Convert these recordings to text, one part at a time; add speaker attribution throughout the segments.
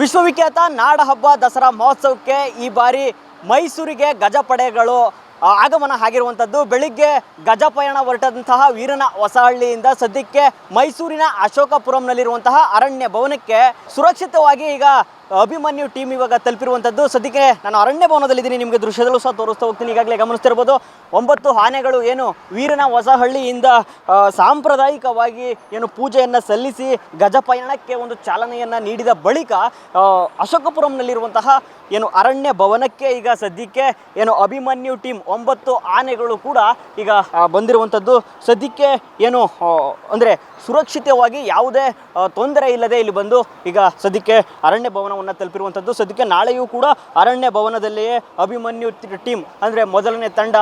Speaker 1: ವಿಶ್ವವಿಖ್ಯಾತ ನಾಡ ಹಬ್ಬ ದಸರಾ ಮಹೋತ್ಸವಕ್ಕೆ ಈ ಬಾರಿ ಮೈಸೂರಿಗೆ ಗಜಪಡೆಗಳು ಆಗಮನ ಆಗಿರುವಂಥದ್ದು. ಬೆಳಿಗ್ಗೆ ಗಜಪಯಣ ಹೊರಟದಂತಹ ವೀರನ ಹೊಸಹಳ್ಳಿಯಿಂದ ಸದ್ಯಕ್ಕೆ ಮೈಸೂರಿನ ಅಶೋಕಪುರಂನಲ್ಲಿರುವಂತಹ ಅರಣ್ಯ ಭವನಕ್ಕೆ ಸುರಕ್ಷಿತವಾಗಿ ಈಗ ಅಭಿಮನ್ಯು ಟೀಮ್ ಇವಾಗ ತಲುಪಿರುವಂಥದ್ದು ಸದ್ಯಕ್ಕೆ ನಾನು ಅರಣ್ಯ ಭವನದಲ್ಲಿದ್ದೀನಿ. ನಿಮಗೆ ದೃಶ್ಯದಲ್ಲೂ ಸಹ ತೋರಿಸ್ತಾ ಹೋಗ್ತೀನಿ. ಈಗಾಗಲೇ ಗಮನಿಸ್ತಿರ್ಬೋದು, ಒಂಬತ್ತು ಆನೆಗಳು ಏನು ವೀರನ ಹೊಸಹಳ್ಳಿಯಿಂದ ಸಾಂಪ್ರದಾಯಿಕವಾಗಿ ಏನು ಪೂಜೆಯನ್ನು ಸಲ್ಲಿಸಿ ಗಜಪಯಣಕ್ಕೆ ಒಂದು ಚಾಲನೆಯನ್ನು ನೀಡಿದ ಬಳಿಕ ಅಶೋಕಪುರಂನಲ್ಲಿರುವಂತಹ ಏನು ಅರಣ್ಯ ಭವನಕ್ಕೆ ಈಗ ಸದ್ಯಕ್ಕೆ ಏನು ಅಭಿಮನ್ಯು ಟೀಮ್ ಒಂಬತ್ತು ಆನೆಗಳು ಕೂಡ ಈಗ ಬಂದಿರುವಂಥದ್ದು ಸದ್ಯಕ್ಕೆ ಏನು ಅಂದರೆ ಸುರಕ್ಷಿತವಾಗಿ ಯಾವುದೇ ತೊಂದರೆ ಇಲ್ಲದೆ ಇಲ್ಲಿ ಬಂದು ಈಗ ಸದ್ಯಕ್ಕೆ ಅರಣ್ಯ ಭವನವನ್ನು ತಲುಪಿರುವಂಥದ್ದು ಸದ್ಯಕ್ಕೆ ನಾಳೆಯೂ ಕೂಡ ಅರಣ್ಯ ಭವನದಲ್ಲಿಯೇ ಅಭಿಮನ್ಯು ಟೀಮ್ ಅಂದರೆ ಮೊದಲನೇ ತಂಡ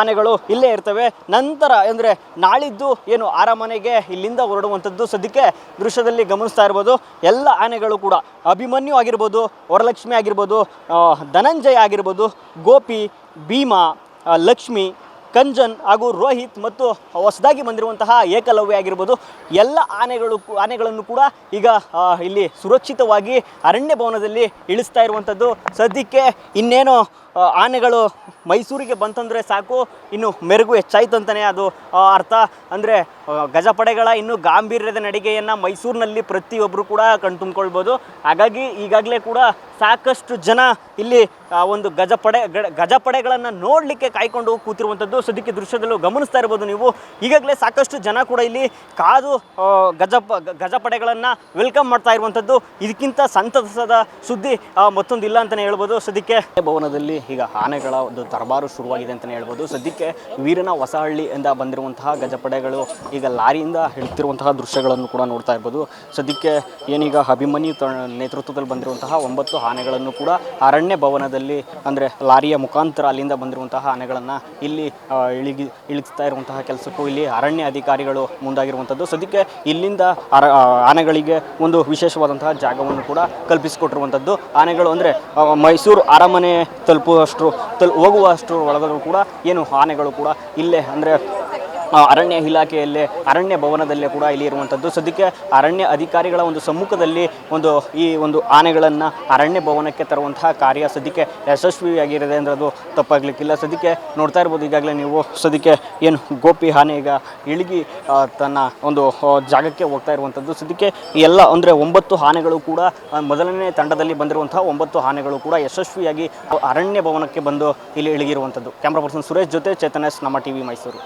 Speaker 1: ಆನೆಗಳು ಇಲ್ಲೇ ಇರ್ತವೆ. ನಂತರ ಅಂದರೆ ನಾಳಿದ್ದು ಏನು ಅರಮನೆಗೆ ಇಲ್ಲಿಂದ ಹೊರಡುವಂಥದ್ದು ಸದ್ಯಕ್ಕೆ ದೃಶ್ಯದಲ್ಲಿ ಗಮನಿಸ್ತಾ ಇರ್ಬೋದು. ಎಲ್ಲ ಆನೆಗಳು ಕೂಡ ಅಭಿಮನ್ಯು ಆಗಿರ್ಬೋದು, ವರಲಕ್ಷ್ಮಿ ಆಗಿರ್ಬೋದು ಧನಂಜಯ ಆಗಿರ್ಬೋದು, ಗೋಪಿ, ಭೀಮಾ ಲಕ್ಷ್ಮಿ ಕಂಜನ್ ಹಾಗೂ ರೋಹಿತ್ ಮತ್ತು ಹೊಸದಾಗಿ ಬಂದಿರುವಂತಹ ಏಕಲವ್ಯ ಆಗಿರ್ಬೋದು. ಎಲ್ಲ ಆನೆಗಳು ಆನೆಗಳನ್ನು ಕೂಡ ಈಗ ಇಲ್ಲಿ ಸುರಕ್ಷಿತವಾಗಿ ಅರಣ್ಯ ಭವನದಲ್ಲಿ ಇಳಿಸ್ತಾ ಇರುವಂಥದ್ದು. ಸದ್ಯಕ್ಕೆ ಇನ್ನೇನು ಆನೆಗಳು ಮೈಸೂರಿಗೆ ಬಂತಂದರೆ ಸಾಕು, ಇನ್ನು ಮೆರುಗು ಹೆಚ್ಚಾಯಿತು ಅಂತಲೇ ಅದು ಅರ್ಥ. ಅಂದರೆ ಗಜಪಡೆಗಳ ಇನ್ನು ಗಾಂಭೀರ್ಯದ ನಡಿಗೆಯನ್ನು ಮೈಸೂರಿನಲ್ಲಿ ಪ್ರತಿಯೊಬ್ಬರು ಕೂಡ ಕಣ್ತುಂಬ್ಕೊಳ್ಬೋದು. ಹಾಗಾಗಿ ಈಗಾಗಲೇ ಕೂಡ ಸಾಕಷ್ಟು ಜನ ಇಲ್ಲಿ ಒಂದು ಗಜಪಡೆ ಗಜಪಡೆಗಳನ್ನು ನೋಡಲಿಕ್ಕೆ ಕಾಯ್ಕೊಂಡು ಕೂತಿರುವಂಥದ್ದು ಸದ್ಯಕ್ಕೆ ದೃಶ್ಯದಲ್ಲೂ ಗಮನಿಸ್ತಾ ಇರ್ಬೋದು ನೀವು. ಈಗಾಗಲೇ ಸಾಕಷ್ಟು ಜನ ಕೂಡ ಇಲ್ಲಿ ಕಾದು ಗಜಪ ಗಜ ಗಜಪಡೆಗಳನ್ನು ವೆಲ್ಕಮ್ ಮಾಡ್ತಾ ಇರುವಂಥದ್ದು. ಇದಕ್ಕಿಂತ ಸಂತಸದ ಸುದ್ದಿ ಮತ್ತೊಂದು ಮತ್ತೊಂದಿಲ್ಲ ಅಂತಲೇ ಹೇಳ್ಬೋದು. ಸದ್ಯಕ್ಕೆ ಭವನದಲ್ಲಿ ಈಗ ಆನೆಗಳ ಒಂದು ದರ್ಬಾರು ಶುರುವಾಗಿದೆ ಅಂತಲೇ ಹೇಳ್ಬೋದು. ಸದ್ಯಕ್ಕೆ ವೀರನ ಹೊಸಹಳ್ಳಿಯಿಂದ ಬಂದಿರುವಂತಹ ಗಜಪಡೆಗಳು ಈಗ ಲಾರಿಯಿಂದ ಇಳ್ತಿರುವಂತಹ ದೃಶ್ಯಗಳನ್ನು ಕೂಡ ನೋಡ್ತಾ ಇರ್ಬೋದು. ಸದ್ಯಕ್ಕೆ ಏನೀಗ ಅಭಿಮನ್ಯು ತ ನೇತೃತ್ವದಲ್ಲಿ ಬಂದಿರುವಂತಹ ಒಂಬತ್ತು ಆನೆಗಳನ್ನು ಕೂಡ ಅರಣ್ಯ ಭವನದಲ್ಲಿ ಅಂದರೆ ಲಾರಿಯ ಮುಖಾಂತರ ಅಲ್ಲಿಂದ ಬಂದಿರುವಂತಹ ಆನೆಗಳನ್ನು ಇಲ್ಲಿ ಇಳಿಗಿ, ಇಳಿಸ್ತಾ ಇರುವಂತಹ ಕೆಲಸಕ್ಕೂ ಇಲ್ಲಿ ಅರಣ್ಯ ಅಧಿಕಾರಿಗಳು ಮುಂದಾಗಿರುವಂಥದ್ದು. ಸದ್ಯಕ್ಕೆ ಇಲ್ಲಿಂದ ಅರ ಆನೆಗಳಿಗೆ ಒಂದು ವಿಶೇಷವಾದಂತಹ ಜಾಗವನ್ನು ಕೂಡ ಕಲ್ಪಿಸಿಕೊಟ್ಟಿರುವಂಥದ್ದು. ಆನೆಗಳು ಅಂದರೆ ಮೈಸೂರು ಅರಮನೆ ತಲುಪುವಷ್ಟು ತಲ್ ಹೋಗುವಷ್ಟು ಒಳಗಡೆ ಕೂಡ ಏನು ಆನೆಗಳು ಕೂಡ ಇಲ್ಲೇ ಅಂದರೆ ಅರಣ್ಯ ಇಲಾಖೆಯಲ್ಲೇ, ಅರಣ್ಯ ಭವನದಲ್ಲೇ ಕೂಡ ಇಲ್ಲಿ ಇರುವಂಥದ್ದು ಸದ್ಯಕ್ಕೆ ಅರಣ್ಯ ಅಧಿಕಾರಿಗಳ ಒಂದು ಸಮ್ಮುಖದಲ್ಲಿ ಒಂದು ಈ ಒಂದು ಆನೆಗಳನ್ನು ಅರಣ್ಯ ಭವನಕ್ಕೆ ತರುವಂತಹ ಕಾರ್ಯ ಸದ್ಯಕ್ಕೆ ಯಶಸ್ವಿಯಾಗಿರದೆ ಅಂದರೆ ಅದು ತಪ್ಪಾಗಲಿಕ್ಕಿಲ್ಲ. ಸದ್ಯಕ್ಕೆ ನೋಡ್ತಾ ಇರ್ಬೋದು, ಈಗಾಗಲೇ ನೀವು ಸದ್ಯಕ್ಕೆ ಏನು ಗೋಪಿ ಆನೆ ಈಗ ಇಳಿಗಿ ತನ್ನ ಒಂದು ಜಾಗಕ್ಕೆ ಹೋಗ್ತಾ ಇರುವಂಥದ್ದು ಸದ್ಯಕ್ಕೆ ಎಲ್ಲ ಅಂದರೆ ಒಂಬತ್ತು ಆನೆಗಳು ಕೂಡ ಮೊದಲನೇ ತಂಡದಲ್ಲಿ ಬಂದಿರುವಂತಹ ಒಂಬತ್ತು ಆನೆಗಳು ಕೂಡ ಯಶಸ್ವಿಯಾಗಿ ಅರಣ್ಯ ಭವನಕ್ಕೆ ಬಂದು ಇಲ್ಲಿ ಇಳಿಗಿರುವಂಥದ್ದು ಕ್ಯಾಮ್ರಾ ಪರ್ಸನ್ ಸುರೇಶ್ ಜೊತೆ ಚೇತನೇಶ್ ನಮ್ಮ ಟಿ ವಿ ಮೈಸೂರು.